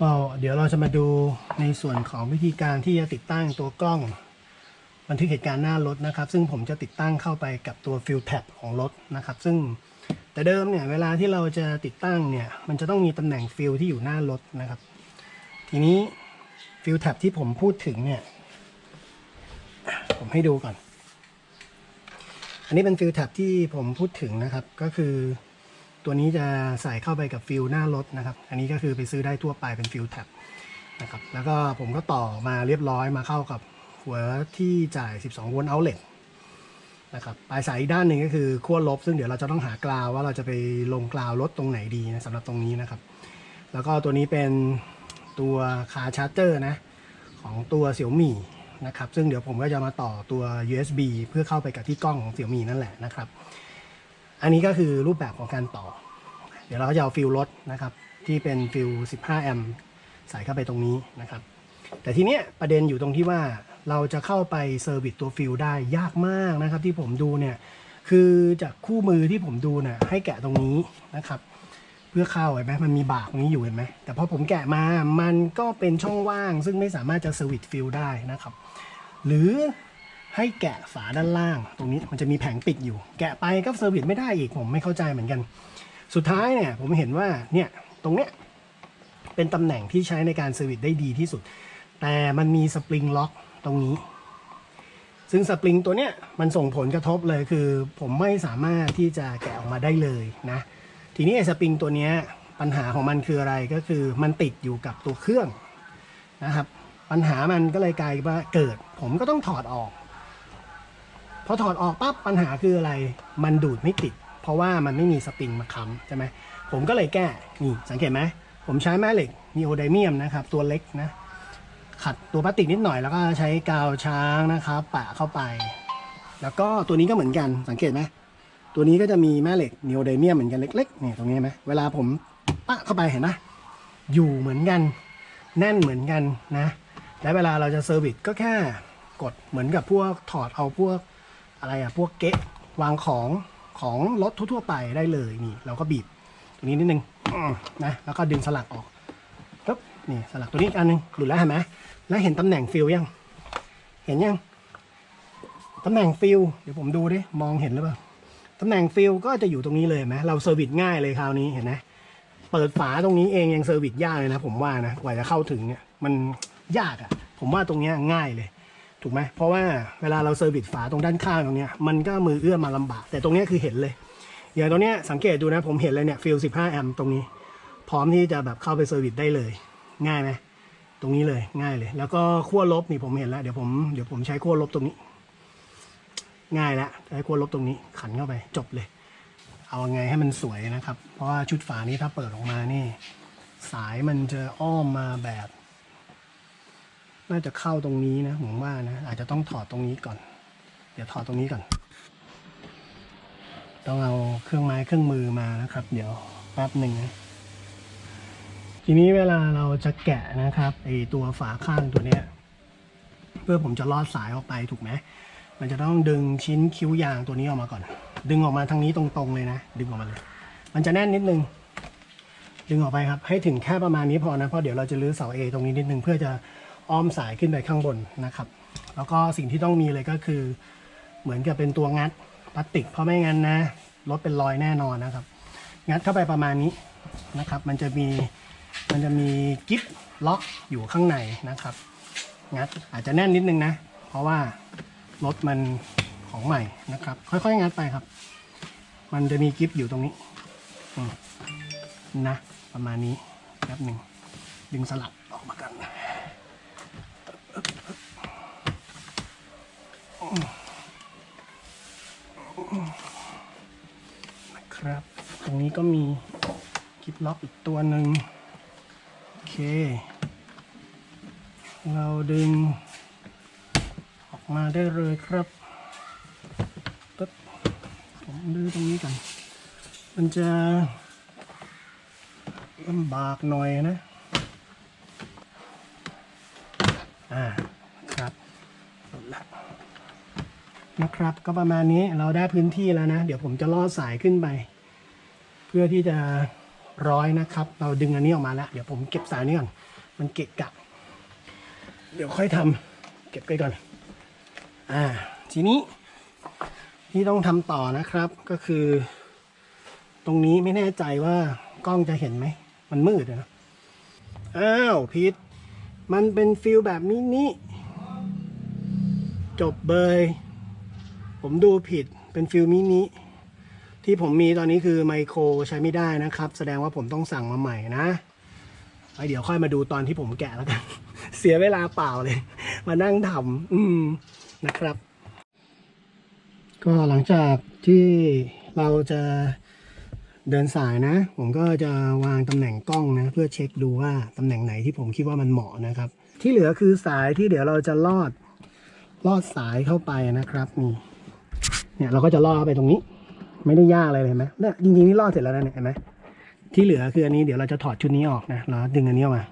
ก็เดี๋ยวเราจะมาดูในส่วนของวิธีการที่จะติดตั้งตัวกล้อง บันทึกเหตุการณ์หน้ารถนะครับ ซึ่งผมจะติดตั้งเข้าไปกับตัวฟิลแท็บของรถนะครับ ซึ่งแต่เดิมเนี่ยเวลาที่เราจะติดตั้งเนี่ยมันจะต้องมีตำแหน่งฟิลที่อยู่หน้ารถนะครับ ทีนี้ฟิลแท็บที่ผมพูดถึงเนี่ยผมให้ดูก่อน อันนี้เป็นฟิลแท็บที่ผมพูดถึงนะครับก็คือ ตัวนี้จะใส่เข้าไปกับฟิลหน้ารถนะครับ อันนี้ก็คือไปซื้อได้ทั่วไปเป็นฟิลแท็บนะครับ แล้วก็ผมก็ต่อมาเรียบร้อยมาเข้ากับหัวที่จ่าย 12 โวลต์เอาเลตนะครับปลายสายอีกด้านหนึ่งก็คือขั้วลบ ซึ่งเดี๋ยวเราจะต้องหากราวว่าเราจะไปลงกราวรถตรงไหนดีนะสำหรับตรงนี้นะครับ แล้วก็ตัวนี้เป็นตัวคาชาร์เจอร์นะของตัวเสี่ยวมี่นะครับ ซึ่งเดี๋ยวผมก็จะมาต่อตัว USB เพื่อเข้าไปกับที่กล้องของเสี่ยวมี่นั่นแหละนะครับ อันนี้ก็คือรูปแบบของการต่อ เดี๋ยวเราจะเอาฟิลรถนะครับ ที่เป็นฟิล 15 แอมป์ใส่เข้าไปตรงนี้นะครับ แต่ทีเนี้ยประเด็นอยู่ตรงที่ว่าเราจะเข้าไปเซอร์วิสตัวฟิลได้ยากมากนะครับ ที่ผมดูเนี่ยคือจากคู่มือที่ผมดูเนี่ยให้แกะตรงนี้นะครับ เพื่อเข้าเห็นไหมมันมีบากตรงนี้อยู่เห็นไหมแต่พอผมแกะมามันก็เป็นช่องว่าง ซึ่งไม่สามารถจะเซอร์วิสฟิลได้นะครับ หรือ ให้แกะฝาด้านล่าง ตรงนี้มันจะมีแผงปิดอยู่ แกะไปก็เซอร์วิสไม่ได้อีกผมไม่เข้าใจเหมือนกัน สุดท้ายเนี่ยผมเห็นว่าเนี่ยตรงเนี้ยเป็นตำแหน่งที่ใช้ในการเซอร์วิสได้ดีที่สุด แต่มันมีสปริงล็อกตรงนี้ ซึ่งสปริงตัวเนี้ยมันส่งผลกระทบเลยคือ ผมไม่สามารถที่จะแกะออกมาได้เลยนะทีนี้ไอ้สปริงตัวเนี้ยปัญหาของมันคืออะไรก็คือมันติดอยู่กับตัวเครื่องนะครับ ปัญหามันก็เลยกลายว่าเกิด ผมก็ต้องถอดออก พอถอดออกปั๊บปัญหาคืออะไร มันดูดไม่ติด เพราะว่ามันไม่มีสปริงมาค้ำใช่ไหมผมก็เลยแก้นี่สังเกตไหมผมใช้แม่เหล็กนีโอไดเมียมนะครับตัวเล็กนะขัดตัวพลาสติกนิดหน่อยแล้วก็ใช้กาวช้างนะครับปะเข้าไป แล้วก็ตัวนี้ก็เหมือนกันสังเกตไหมตัวนี้ก็จะมีแม่เหล็กนีโอไดเมียมเหมือนกันเล็กๆเนี่ยตรงนี้ไหมเวลาผมปะเข้าไปเห็นไหมอยู่เหมือนกัน แน่นเหมือนกันนะ และเวลาเราจะเซอร์วิสก็แค่กดเหมือนกับพวกถอดเอาพวก อะไรอะพวกเกะวางของของรถทั่วๆไปได้เลยนี่เราก็บีบตรงนี้นิดนึงนะแล้วก็ดึงสลักออกปุ๊บนี่สลักตัวนี้อีกอันหนึงหลุดแล้วเห็นไหมแล้วเห็นตำแหน่งฟิลยัง เห็นยังตำแหน่งฟิลเดี๋ยวผมดูดิมองเห็นหรือเปล่าตำแหน่งฟิลก็จะอยู่ตรงนี้เลยไหมเราเซอร์วิสง่ายเลยคราวนี้เห็นไหมเปิดฝาตรงนี้เองยังเซอร์วิสยากเลยนะผมว่านะกว่าจะเข้าถึงเนี่ยมันยากอะ่ะ ผมว่าตรงนี้ง่ายเลย ถูกไหมเพราะว่าเวลาเราเซอร์วิสฝาตรงด้านข้างตรงเนี้ยมันก็มือเอื้อมมาลำบาก แต่ตรงเนี้ยคือเห็นเลย อย่างตรงเนี้ยสังเกตดูนะผมเห็นเลยเนี่ยฟิล15 แอมป์ตรงนี้ พร้อมที่จะแบบเข้าไปเซอร์วิสได้เลย ง่ายไหมตรงนี้เลยง่ายเลย แล้วก็ขั้วลบนี่ผมเห็นแล้วเดี๋ยวผมเดี๋ยวผมใช้ขั้วลบตรงนี้ ง่ายแล้วใช้ขั้วลบตรงนี้ ขันเข้าไปจบเลย เอาไงให้มันสวยนะครับ เพราะว่าชุดฝานี้ถ้าเปิดออกมานี่ สายมันจะอ้อมมาแบบ น่าจะเข้าตรงนี้นะผมว่านะอาจจะต้องถอดตรงนี้ก่อน เดี๋ยวถอดตรงนี้ก่อน ต้องเอาเครื่องไม้เครื่องมือมานะครับ เดี๋ยวแป๊บหนึ่งนะทีนี้เวลาเราจะแกะนะครับไอตัวฝาข้างตัวเนี้ย เพื่อผมจะลอดสายออกไปถูกไหมมันจะต้องดึงชิ้นคิ้วยางตัวนี้ออกมาก่อน ดึงออกมาทางนี้ตรงๆเลยนะ ดึงออกมาเลย มันจะแน่นนิดนึง ดึงออกไปครับ ให้ถึงแค่ประมาณนี้พอนะ เพราะเดี๋ยวเราจะรื้อเสาเอตรงนี้นิดนึงเพื่อจะ อ้อมสายขึ้นไปข้างบนนะครับ แล้วก็สิ่งที่ต้องมีเลยก็คือ เหมือนกับเป็นตัวงัดพลาสติก เพราะไม่งั้นนะรถเป็นรอยแน่นอนนะครับ งัดเข้าไปประมาณนี้นะครับ มันจะมีมันจะมีกิ๊บล็อกอยู่ข้างในนะครับ งัดอาจจะแน่นนิดนึงนะ เพราะว่ารถมันของใหม่นะครับ ค่อยๆงัดไปครับ มันจะมีกิฟต์อยู่ตรงนี้นะประมาณนี้แป๊บหนึ่งดึงสลักออกมากัน นะครับ ตรงนี้ก็มีกิฟต์ล็อกอีกตัวหนึ่งโอเค เราดึง ออกมาได้เลยครับปึ๊บผมดูตรงนี้กัน มันจะลำบากหน่อยนะ อ่า ครับหมดละ นะครับ ก็ประมาณนี้เราได้พื้นที่แล้วนะ เดี๋ยวผมจะลอดสายขึ้นไป เพื่อที่จะร้อยนะครับ เราดึงอันนี้ออกมาแล้ว เดี๋ยวผมเก็บสายนี้ก่อน มันเกะกะ เดี๋ยวค่อยทำเก็บไปก่อน อ่า ทีนี้ที่ต้องทำต่อนะครับ ก็คือ ตรงนี้ไม่แน่ใจว่ากล้องจะเห็นไหม มันมืดนะอ้าวพีทมันเป็นฟิลแบบนี้นี่จบเบย ผมดูผิดเป็นฟิลมินิที่ผมมีตอนนี้คือไมโครใช้ไม่ได้นะครับ แสดงว่าผมต้องสั่งมาใหม่นะไว้เดี๋ยวค่อยมาดูตอนที่ผมแกะแล้วกัน เสียเวลาเปล่าเลย มานั่งทำอืมนะครับ ก็หลังจากที่เราจะเดินสายนะ ผมก็จะวางตำแหน่งกล้องนะ เพื่อเช็คดูว่าตำแหน่งไหนที่ผมคิดว่ามันเหมาะนะครับ ที่เหลือคือสายที่เดี๋ยวเราจะลอดลอดสายเข้าไปนะครับนี่ เนี่ยเราก็จะล่อไปตรงนี้ ไม่ได้ยากอะไรเลยเห็นไหมเนี่ยจริงๆนี่ล่อเสร็จแล้วนะเนี่ยเห็นไหมที่เหลือคืออันนี้เดี๋ยวเราจะถอดชุดนี้ออกนะแล้วดึงอันนี้ออกมา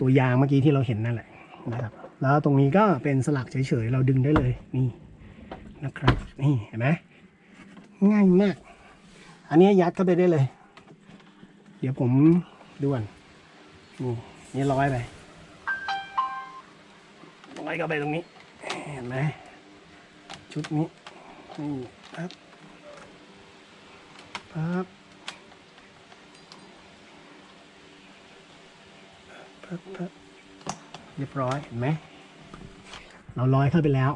ตัวยางเมื่อกี้ที่เราเห็นนั่นแหละนะครับแล้วตรงนี้ก็เป็นสลักเฉยๆเราดึงได้เลยนี่นะครับนี่เห็นไหมง่ายมาก อันนี้ยัดเข้าไปได้เลย เดี๋ยวผมด่วนนี่นี่ร้อยไปร้อยเข้าไปตรงนี้เห็นไหมชุดนี้ นี่ปั๊บปั๊บปั๊บปั๊บเรียบร้อยเห็นไหมเราร้อยเข้าไปแล้ว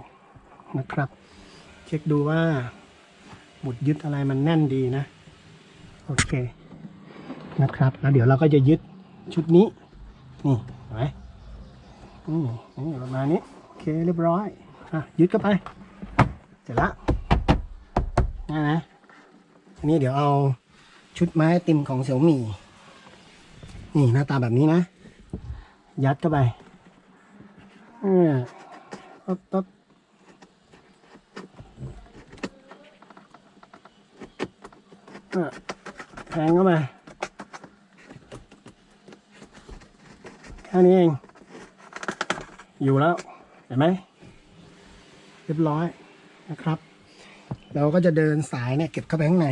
นะครับ เช็คดูว่าหมุดยึดอะไรมันแน่นดีนะ โอเคนะครับ แล้วเดี๋ยวเราก็จะยึดชุดนี้นี่เห็นไหมนี่นี่ประมาณนี้โอเคเรียบร้อยอะยึดเข้าไป เสร็จละง่ายนะ อันนี้เดี๋ยวเอาชุดไม้ติมของเสี่ยวหมี่นี่หน้าตาแบบนี้นะ ยัดเข้าไปอ่าต๊บต๊บอะแทงเข้าไปแค่นี้เอง อยู่แล้ว เห็นไหมเรียบร้อยนะครับ เราก็จะเดินสายเนี่ยเก็บเข้าไปข้างใน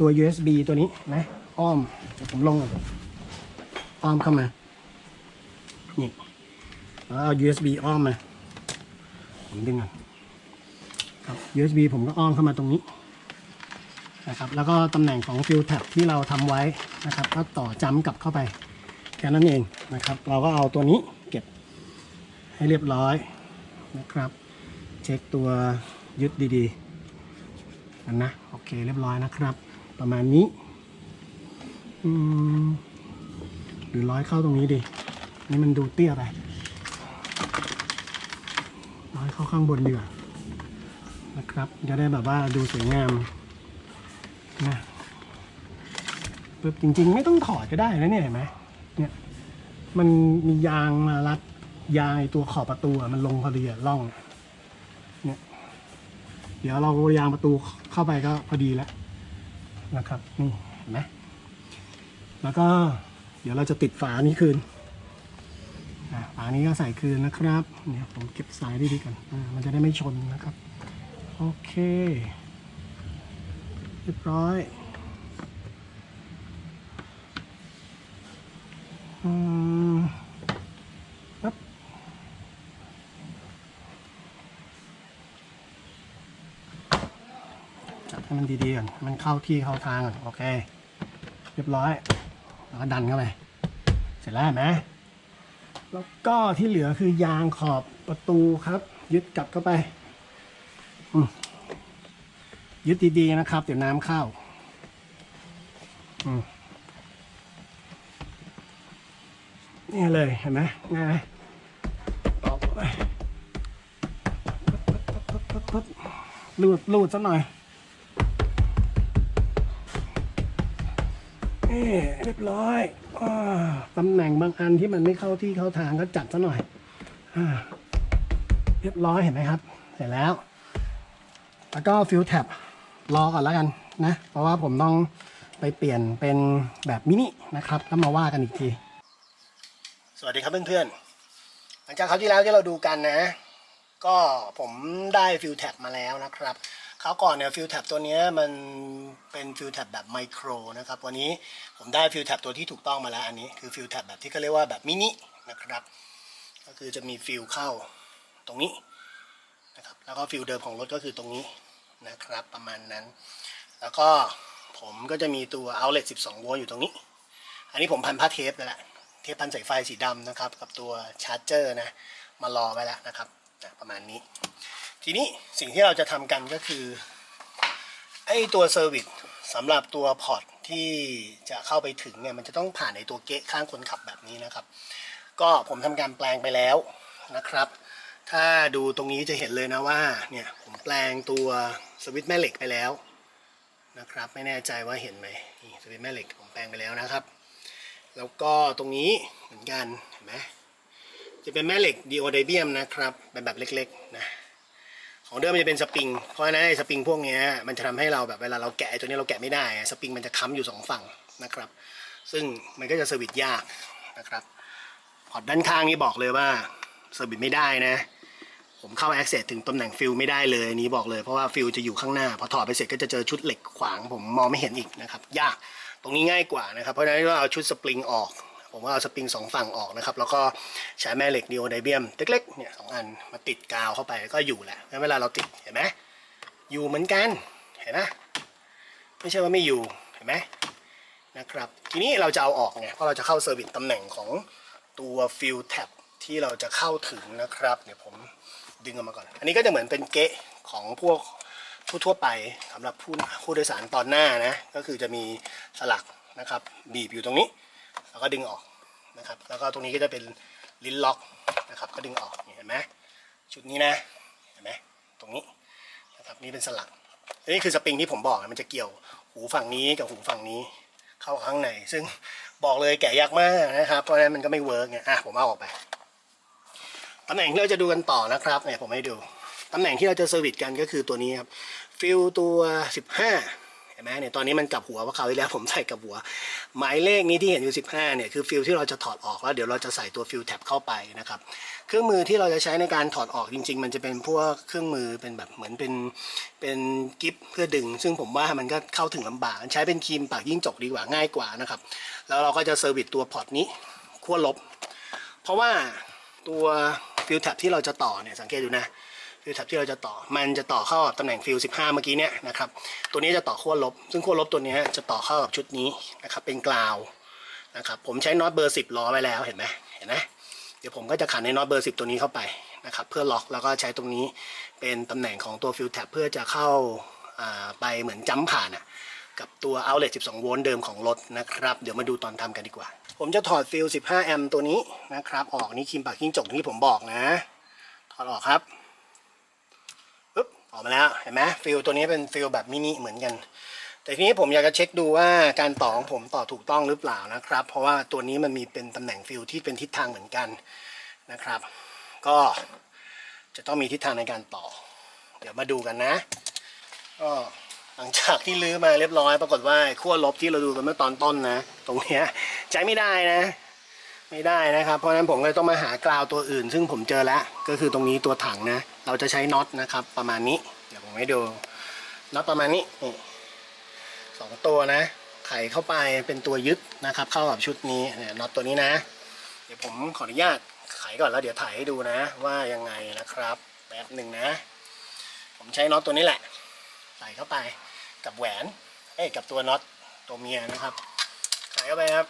ตัว USB ตัวนี้นะอ้อมเดี๋ยวผมลงก่อนอ้อมเข้ามานี่แล้วเอา USB อ้อมมาผมดึงก่อนครับ USB ผมก็อ้อมเข้ามาตรงนี้นะครับแล้วก็ตำแหน่งของฟิลแท็บที่เราทำไว้นะครับ ก็ต่อจ้ำกลับเข้าไปแค่นั้นเองนะครับ เราก็เอาตัวนี้เก็บให้เรียบร้อยนะครับ เช็คตัวยึดดีๆกันนะโอเคเรียบร้อยนะครับ ประมาณนี้หรือร้อยเข้าตรงนี้ดีนี่มันดูเตี้ยไปร้อยเข้าข้างบนดีกว่านะครับจะได้แบบว่าดูสวยงามนะปึ๊บจริง ๆ ไม่ต้องถอดก็ได้นะเนี่ยเห็นไหมเนี่ยมันมียางมารัดยางตัวขอบประตูมันลงพอดีอะร่องเนี่ยเดี๋ยวเรายางประตูเข้าไปก็พอดีแล้ว นะครับนี่เห็นไหมแล้วก็เดี๋ยวเราจะติดฝานี้คืนฝานี้ก็ใส่คืนนะครับเนี่ยผมเก็บสายดีๆกันอ่ามันจะได้ไม่ชนนะครับ โอเค เรียบร้อยอืม ครับจับ ให้มันดีๆก่อนให้มันเข้าที่เข้าทางก่อนโอเค เรียบร้อย แล้วก็ดันเข้าไป เสร็จแล้วเห็นไหมแล้วก็ที่เหลือคือยางขอบประตูครับ ยึดกลับเข้าไปอืมยึดดีๆนะครับ เดี๋ยวน้ำเข้าอืมนี่เลยเห็นไหมง่ายไหมตอกเข้าไปปั๊บปั๊บปั๊บปั๊บลูดลูดสักหน่อย นี่เรียบร้อยอาตำแหน่งบางอันที่มันไม่เข้าที่เข้าทางก็จัดซะหน่อยอาเรียบร้อยเห็นไหมครับ เสร็จแล้ว แล้วก็ฟิลแท็บรอก่อนแล้วกันนะ เพราะว่าผมต้องไปเปลี่ยนเป็นแบบมินินะครับแล้วมาว่ากันอีกที สวัสดีครับเพื่อนๆ หลังจากคราวที่แล้วที่เราดูกันนะ ก็ผมได้ฟิลแท็บมาแล้วนะครับ คราวก่อนเนี่ยฟิลแท็บตัวนี้มันเป็นฟิลแท็บแบบไมโครนะครับวันนี้ผมได้ฟิลแท็บตัวที่ถูกต้องมาแล้วอันนี้คือฟิลแท็บแบบที่เขาเรียกว่าแบบมินินะครับก็คือจะมีฟิลเข้าตรงนี้นะครับแล้วก็ฟิลเดิมของรถก็คือตรงนี้นะครับประมาณนั้น แล้วก็ผมก็จะมีตัว outlet 12 โวลต์อยู่ตรงนี้ อันนี้ผมพันผ้าเทปนั่นแหละเทปพันสายไฟสีดำนะครับกับตัวชาร์จเจอร์นะมารอไว้แล้วนะครับนะประมาณนี้ ทีนี้สิ่งที่เราจะทำกันก็คือไอ้ตัวเซอร์วิสสำหรับตัวพอร์ตที่จะเข้าไปถึงเนี่ยมันจะต้องผ่านในตัวเกะข้างคนขับแบบนี้นะครับ ก็ผมทำการแปลงไปแล้วนะครับ ถ้าดูตรงนี้จะเห็นเลยนะว่าเนี่ยผมแปลงตัวสวิตช์แม่เหล็กไปแล้วนะครับไม่แน่ใจว่าเห็นไหมนี่สวิตช์แม่เหล็กผมแปลงไปแล้วนะครับ แล้วก็ตรงนี้เหมือนกันเห็นไหมจะเป็นแม่เหล็กดีโอไดเบียมนะครับเป็นแบบเล็กๆนะ ของเดิมมันจะเป็นสปริง เพราะฉะนั้นไอ้สปริงพวกนี้มันจะทำให้เราแบบเวลาเราแกะตัวนี้เราแกะไม่ได้ สปริงมันจะค้ำอยู่สองฝั่งนะครับ ซึ่งมันก็จะเซอร์วิสยากนะครับพอร์ตด้านข้างนี่บอกเลยว่าเซอร์วิสไม่ได้นะ ผมเข้า Access ถึงตำแหน่งฟิลไม่ได้เลยนนี้บอกเลยเพราะว่าฟิลจะอยู่ข้างหน้า พอถอดไปเสร็จก็จะเจอชุดเหล็กขวางผมมองไม่เห็นอีกนะครับ ยากตรงนี้ง่ายกว่านะครับ เพราะฉะนั้นก็เอาชุดสปริงออก ผมว่าเอาสปริงสองฝั่งออกนะครับ แล้วก็ใช้แม่เหล็กดีโอไดเบียมเล็กๆเนี่ยสองอันมาติดกาวเข้าไปก็อยู่แหละงั้นเวลาเราติดเห็นไหมอยู่เหมือนกันเห็นไหมไม่ใช่ว่าไม่อยู่เห็นไหมนะครับทีนี้เราจะเอาออกไงเพราะเราจะเข้าเซอร์วิสตำแหน่งของตัวฟิลแท็บที่เราจะเข้าถึงนะครับเดี๋ยวผมดึงออกมาก่อน อันนี้ก็จะเหมือนเป็นเกะของพวกทั่วๆไปสำหรับผู้ผู้โดยสารตอนหน้านะก็คือจะมีสลักนะครับบีบอยู่ตรงนี้ แล้วก็ดึงออกนะครับ แล้วก็ตรงนี้ก็จะเป็นลิ้นล็อกนะครับก็ดึงออกเห็นไหมชุดนี้นะเห็นไหมตรงนี้นะครับนี่เป็นสลักอันนี้คือสปริงที่ผมบอกมันจะเกี่ยวหูฝั่งนี้กับหูฝั่งนี้ เข้าข้างใน ซึ่งบอกเลยแกะยากมากนะครับ เพราะฉะนั้นมันก็ไม่เวิร์กไงอะผมเอาออกไปตำแหน่งที่เราจะดูกันต่อนะครับเนี่ยผมให้ดูตำแหน่งที่เราจะเซอร์วิสกันก็คือตัวนี้ครับฟิลตัว 15 ห็นไหมเนี่ยตอนนี้มันกลับหัวว่าคราวที่แล้วผมใส่กลับหัว หมายเลขนี้ที่เห็นอยู่ 15 เนี่ยคือฟิลที่เราจะถอดออกแล้วเดี๋ยวเราจะใส่ตัวฟิลแท็บเข้าไปนะครับเครื่องมือที่เราจะใช้ในการถอดออกจริง ๆ มันจะเป็นพวกเครื่องมือเป็นแบบเหมือนเป็นเป็นกิฟเพื่อดึง ซึ่งผมว่ามันก็เข้าถึงลำบากใช้เป็นครีมปากยิ่งจกดีกว่าง่ายกว่านะครับแล้วเราก็จะเซอร์วิสตัวพอร์ตนี้ขั้วลบ เพราะว่าตัวฟิลแท็บที่เราจะต่อเนี่ยสังเกตดูนะ ฟิลแท็บที่เราจะต่อ มันจะต่อเข้ากับตำแหน่งฟิล15 เมื่อกี้เนี่ยนะครับ ตัวนี้จะต่อขั้วลบ ซึ่งขั้วลบตัวนี้จะต่อเข้ากับชุดนี้นะครับ เป็นกราวนะครับ ผมใช้น็อตเบอร์ 10ล้อไว้แล้วเห็นไหมเห็นไหมเดี๋ยวผมก็จะขันในน็อตเบอร์ 10 ตัวนี้เข้าไปนะครับ เพื่อล็อกแล้วก็ใช้ตรงนี้เป็นตำแหน่งของตัวฟิลแท็บเพื่อจะเข้าไปเหมือนจัมผ่านอะกับตัว outlet 12 โวลต์เดิมของรถนะครับ เดี๋ยวมาดูตอนทำกันดีกว่า ผมจะถอดฟิล 15 แอมป์ตัวนี้นะครับ ออกนี่ครีมปากกิ้งจกที่ผมบอกนะ ถอดออกครับ ออกมาแล้วเห็นไหมฟิลตัวนี้เป็นฟิลแบบมินิเหมือนกัน แต่ทีนี้ผมอยากจะเช็คดูว่าการต่อของผมต่อถูกต้องหรือเปล่านะครับ เพราะว่าตัวนี้มันมีเป็นตำแหน่งฟิลที่เป็นทิศทางเหมือนกันนะครับ ก็จะต้องมีทิศทางในการต่อ เดี๋ยวมาดูกันนะก็หลังจากที่ลื้อมาเรียบร้อย ปรากฏว่าขั้วลบที่เราดูกันเมื่อตอนต้นนะ ตรงเนี้ยใช้ไม่ได้นะ ไม่ได้นะครับ เพราะฉะนั้นผมเลยต้องมาหากราวตัวอื่น ซึ่งผมเจอแล้วก็คือตรงนี้ตัวถังนะ เราจะใช้น็อตนะครับ ประมาณนี้ เดี๋ยวผมให้ดูน็อตประมาณนี้นี่สองตัวนะ ไขเข้าไปเป็นตัวยึดนะครับ เข้ากับชุดนี้เนี่ยน็อตตัวนี้นะ เดี๋ยวผมขออนุญาตไขก่อนแล้วเดี๋ยวถ่ายให้ดูนะ ว่ายังไงนะครับแป๊บหนึ่งนะ ผมใช้น็อตตัวนี้แหละใส่เข้าไปกับแหวนเอ้ยกับตัวน็อตตัวเมียนะครับใส่เข้าไปครับ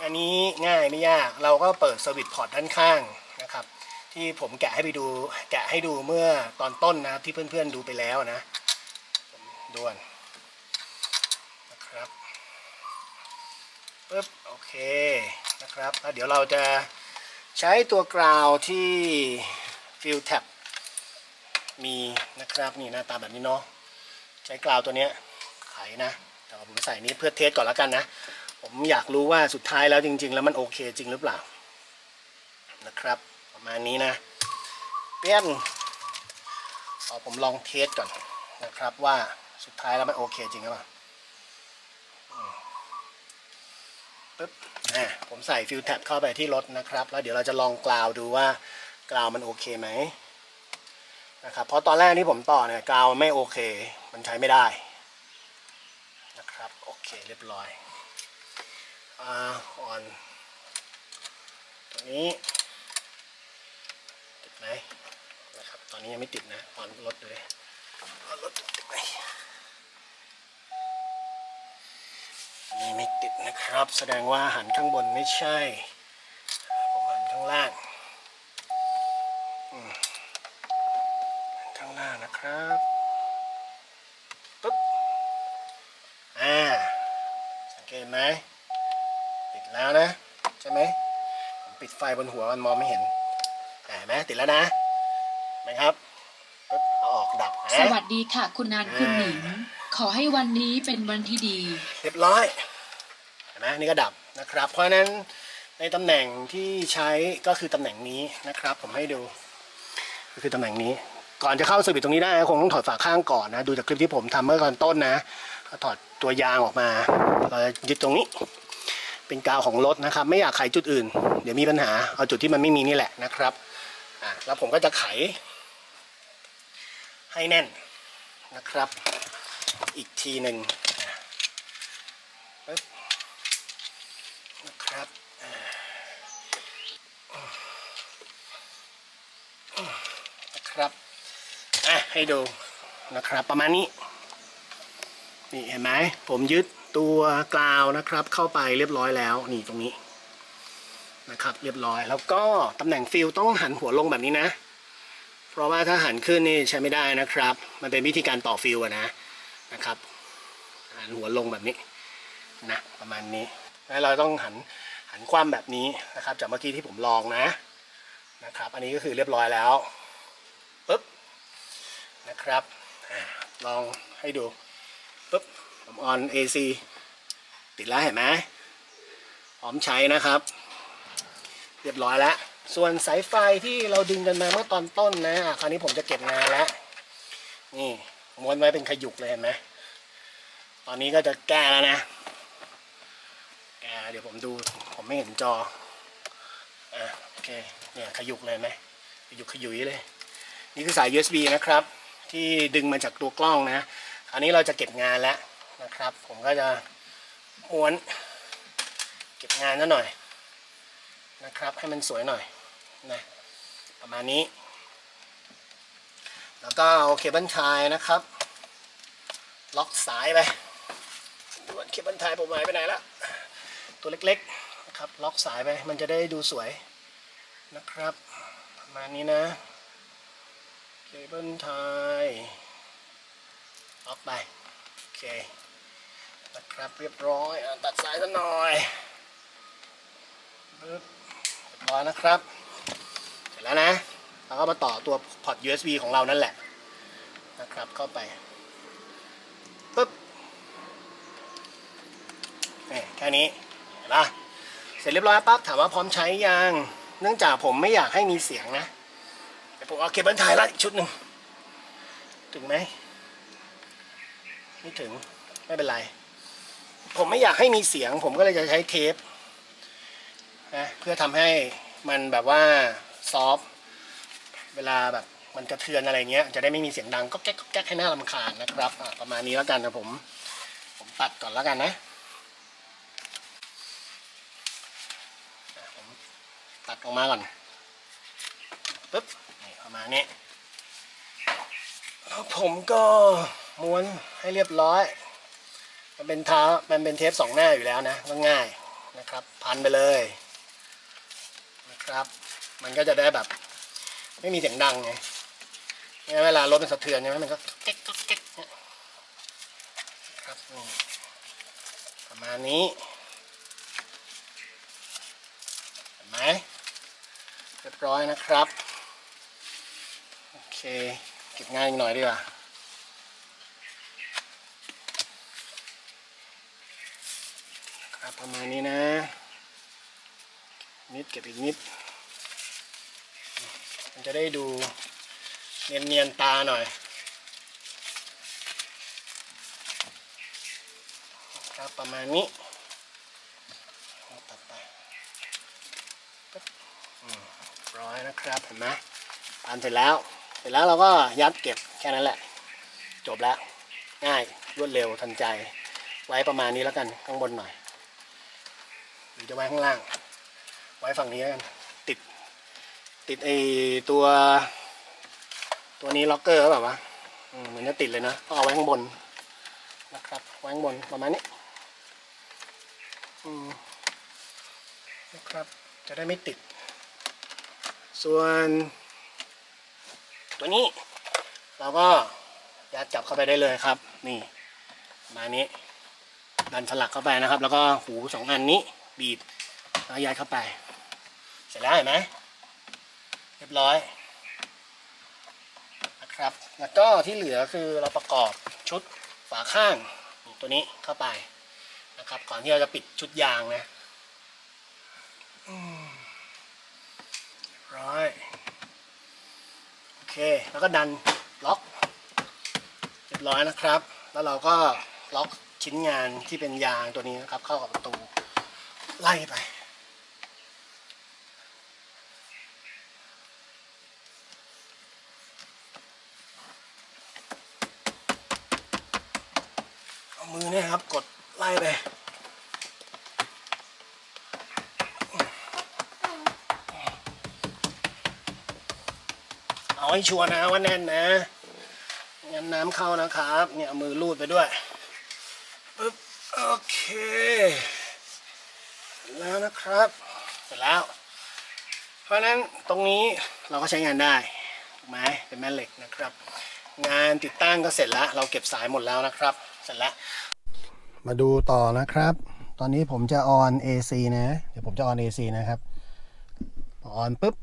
อันนี้ง่ายไม่ยากเราก็เปิดสวิตช์พอร์ตด้านข้างนะครับ ที่ผมแกะให้ไปดูแกะให้ดูเมื่อตอนต้นนะครับที่เพื่อนๆดูไปแล้วนะด่วนนะครับปึ๊บโอเคนะครับแล้วเดี๋ยวเราจะใช้ตัวกราวที่ฟิลแท็บมีนะครับนี่หน้าตาแบบนี้เนาะใช้กราวตัวเนี้ยไขนะแต่ผมใส่นี้เพื่อเทสก่อนแล้วกันนะ ผมอยากรู้ว่าสุดท้ายแล้วจริง ๆ แล้วมันโอเคจริงหรือเปล่า นะครับ ประมาณนี้นะเปี้ยนขอผมลองเทสก่อนนะครับว่าสุดท้ายแล้วมันโอเคจริงหรือเปล่าปึ๊บอ่าผมใส่ฟิลแท็บเข้าไปที่รถนะครับ แล้วเดี๋ยวเราจะลองกราวดูว่ากราวมันโอเคไหมนะครับเพราะตอนแรกที่ผมต่อเนี่ยกาวไม่โอเค มันใช้ไม่ได้นะครับ โอเคเรียบร้อย อ่าออน ตัวนี้ ติดไหมนะครับ ตอนนี้ยังไม่ติดนะ อ่อนรถเลยออนรถติดไหมอันนี่ไม่ติดนะครับ แสดงว่าหันข้างบนไม่ใช่ ผมหันข้างล่างหันข้างล่างนะครับปุ๊บ อ่า สังเกตไหม ติดแล้วนะ ใช่ไหมผมปิดไฟบนหัวมันมองไม่เห็นอ่าเห็นไหมติดแล้วนะเห็นไหมครับปุ๊บเอาออกดับสนะวัสดีค่ะ คุณนานคุณหนิง ขอให้วันนี้เป็นวันที่ดี เรียบร้อยเห็นไหมนี่ก็ดับนะครับ เพราะฉะนั้นในตำแหน่งที่ใช้ก็คือตำแหน่งนี้นะครับ ผมให้ดู ก็คือตำแหน่งนี้ ก่อนจะเข้าสวิตช์ตรงนี้ได้คงต้องถอดฝาข้างก่อนนะ ดูจากคลิปที่ผมทำเมื่อตอนต้นนะก็ถอดตัวยางออกมาเราจะยึดตรงนี้ เป็นกาวของรถนะครับ ไม่อยากไขจุดอื่น เดี๋ยวมีปัญหาเอาจุดที่มันไม่มีนี่แหละนะครับอะแล้วผมก็จะไข ให้แน่นนะครับ อีกทีหนึ่งนะครับนะครับอะให้ดูนะครับประมาณนี้นี่เห็นไหมผมยึด ตัวกราวนะครับ เข้าไปเรียบร้อยแล้วนี่ตรงนี้นะครับเรียบร้อยแล้วก็ตำแหน่งฟิลต้องหันหัวลงแบบนี้นะ เพราะว่าถ้าหันขึ้นนี่ใช้ไม่ได้นะครับ มันเป็นวิธีการต่อฟิลนะนะครับ หันหัวลงแบบนี้นะประมาณนี้แล้วเราต้องหันหันคว่ำแบบนี้นะครับ จากเมื่อกี้ที่ผมลองนะนะครับ อันนี้ก็คือเรียบร้อยแล้วปุ๊บนะครับลองให้ดูปุ๊บ ผมออน AC ติดแล้วเห็นไหมพร้อมใช้นะครับ เรียบร้อยแล้ว ส่วนสายไฟที่เราดึงกันมาเมื่อตอนต้นนะคราวนี้ผมจะเก็บงานแล้ว นี่ม้วนไว้เป็นขยุกเลยเห็นไหมตอนนี้ก็จะแก้แล้วนะ แก้เดี๋ยวผมดู ผมไม่เห็นจออะโอเค เนี่ยขยุกเลยไหมขยุกขยุยเลย นี่คือสาย USB นะครับ ที่ดึงมาจากตัวกล้องนะคราวนี้เราจะเก็บงานแล้ว นะครับ ผมก็จะม้วนเก็บงานซะหน่อยนะครับ ให้มันสวยหน่อยนะประมาณนี้ แล้วก็เอาเคเบิลไทยนะครับ ล็อกสายไปดูว่าเคเบิลไทยผมหายไปไหนละตัวเล็กๆนะครับล็อกสายไปมันจะได้ดูสวยนะครับประมาณนี้นะเคเบิลไทยล็อกไปโอเค นะครับเรียบร้อยอตัดสายซะหน่อยปึ๊บเรียบร้อยนะครับ เสร็จแล้วนะแล้วก็มาต่อตัวพอร์ต USB ของเรานั่นแหละนะครับเข้าไปปึ๊บนี่แค่นี้เห็นปะเสร็จเรียบร้อยปั๊บถามว่าพร้อมใช้ยังเนื่องจากผมไม่อยากให้มีเสียงนะเดี๋ยวผมเอาเคเบิลไทยละอีกชุดหนึ่งถึงไหมไม่ถึง ไม่เป็นไร ผมไม่อยากให้มีเสียง ผมก็เลยจะใช้เทปนะเพื่อทำให้มันแบบว่าซอฟเวลาแบบมันกระเทือนอะไรเงี้ย จะได้ไม่มีเสียงดังก็แก๊กก็แก๊กให้หน้าลำคาญนะครับประมาณนี้แล้วกันนะผม ผมตัดก่อนแล้วกันนะผมตัดออกมาก่อนปึ๊บนี่ประมาณนี้แล้วผมก็ม้วนให้เรียบร้อย มันเป็นเท้ามันเป็นเทปสองหน้าอยู่แล้วนะก็ง่ายนะครับ พันไปเลยนะครับ มันก็จะได้แบบ ไม่มีเสียงดังไงเวลารถมันสะเทือนใช่ไหมมันก็เก๊กเก๊กเนี่ยครับประมาณนี้เห็นไหมเรียบร้อยนะครับ โอเค เก็บง่ายอีกหน่อยดีกว่า ครับ ประมาณนี้นะ นิดเก็บอีกนิด มันจะได้ดูเนียนๆตาหน่อยครับประมาณนี้ตัดไปเรียบร้อยนะครับเห็นไหมทานเสร็จแล้ว เสร็จแล้วเราก็ยัดเก็บแค่นั้นแหละ จบแล้ว ง่ายรวดเร็วทันใจ ไว้ประมาณนี้แล้วกันข้างบนหน่อย หรือจะไว้ข้างล่าง ไว้ฝั่งนี้กันติด ติดไอตัว ตัวนี้ล็อกเกอร์แบบว่าเหมือนจะติดเลยนะก็เอาไว้ข้างบนนะครับไว้ข้างบนประมาณนี้นะครับจะได้ไม่ติด ส่วน ตัวนี้ เราก็ยัดจับเข้าไปได้เลยครับ นี่มานี้ดันสลักเข้าไปนะครับ แล้วก็หูสองอันนี้ บีบแล้วยัดเข้าไป เสร็จแล้วเห็นไหมเรียบร้อยนะครับ แล้วก็ที่เหลือคือเราประกอบชุดฝาข้างตัวนี้เข้าไปนะครับ ก่อนที่เราจะปิดชุดยางนะเรียบร้อยโอเค แล้วก็ดันล็อกเรียบร้อยนะครับ แล้วเราก็ล็อกชิ้นงานที่เป็นยางตัวนี้นะครับ เข้ากับประตู ไล่ไป เอามือเนี่ยครับกดไล่ไปเอาให้ชัวร์นะว่าแน่นนะงั้นน้ำเข้านะครับ เนี่ยมือลูดไปด้วยปึ๊บโอเค แล้วนะครับ เสร็จแล้ว เพราะฉะนั้นตรงนี้เราก็ใช้งานได้ถูกไหมเป็นแม่เหล็กนะครับ งานติดตั้งก็เสร็จแล้ว เราเก็บสายหมดแล้วนะครับ เสร็จแล้ว มาดูต่อนะครับ ตอนนี้ผมจะออน AC นะ เดี๋ยวผมจะออน AC นะครับพอออนปุ๊บ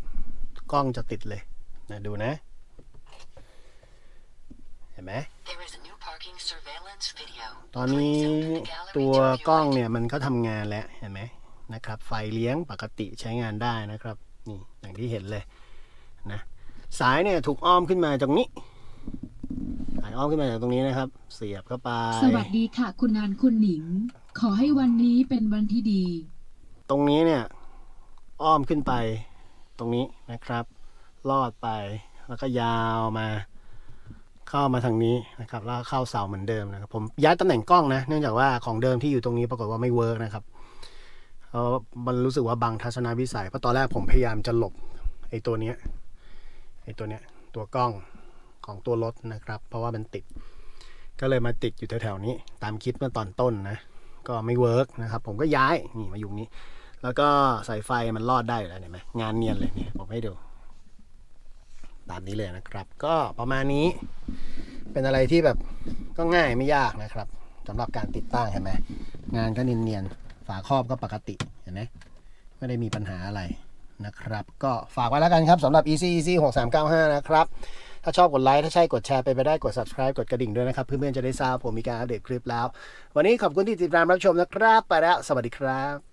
กล้องจะติดเลยนะดูนะ เห็นไหม There is a new parking surveillance video. ตอนนี้ Please open the gallery ตัว to view กล้อง it. เนี่ยมันก็ทำงานแล้วเห็นไหม นะครับ ไฟเลี้ยงปกติใช้งานได้นะครับ นี่อย่างที่เห็นเลยนะสายเนี่ยถูกอ้อมขึ้นมาตรงนี้สายอ้อมขึ้นมาจากตรงนี้นะครับ เสียบเข้าไปสวัสดีค่ะ คุณนานคุณหนิง ขอให้วันนี้เป็นวันที่ดี ตรงนี้เนี่ยอ้อมขึ้นไปตรงนี้นะครับ ลอดไปแล้วก็ยาวมา เข้ามาทางนี้นะครับ แล้วก็เข้าเสาเหมือนเดิมนะครับ ผมย้ายตำแหน่งกล้องนะ เนื่องจากว่าของเดิมที่อยู่ตรงนี้ปรากฏว่าไม่เวิร์กนะครับ เพราะมันรู้สึกว่าบังทัศนวิสัยเพราะตอนแรกผมพยายามจะหลบไอ้ตัวเนี้ยไอ้ตัวเนี้ยตัวกล้องของตัวรถนะครับ เพราะว่ามันติด ก็เลยมาติดอยู่แถวๆนี้ ตามคลิปเมื่อตอนต้นนะ ก็ไม่เวิร์กนะครับ ผมก็ย้ายนี่มาอยู่นี้ แล้วก็สายไฟมันรอดได้อยู่แล้วเห็นไหมงานเนียนเลยเนี่ยผมให้ดูตามนี้เลยนะครับ ก็ประมาณนี้เป็นอะไรที่แบบก็ง่ายไม่ยากนะครับสำหรับการติดตั้งเห็นไหมงานก็เนียนๆ ฝาครอบก็ปกติเห็นไหมไม่ได้มีปัญหาอะไรนะครับ ก็ฝากไว้แล้วกันครับสำหรับ easy easy 6395 นะครับ ถ้าชอบกดไลค์ ถ้าใช่กดแชร์ไปไปได้กด subscribe กดกระดิ่งด้วยนะครับ เพื่อนๆจะได้ทราบผมมีการอัปเดตคลิปแล้ว วันนี้ขอบคุณที่ติดตามรับชมนะครับ ไปแล้ว สวัสดีครับ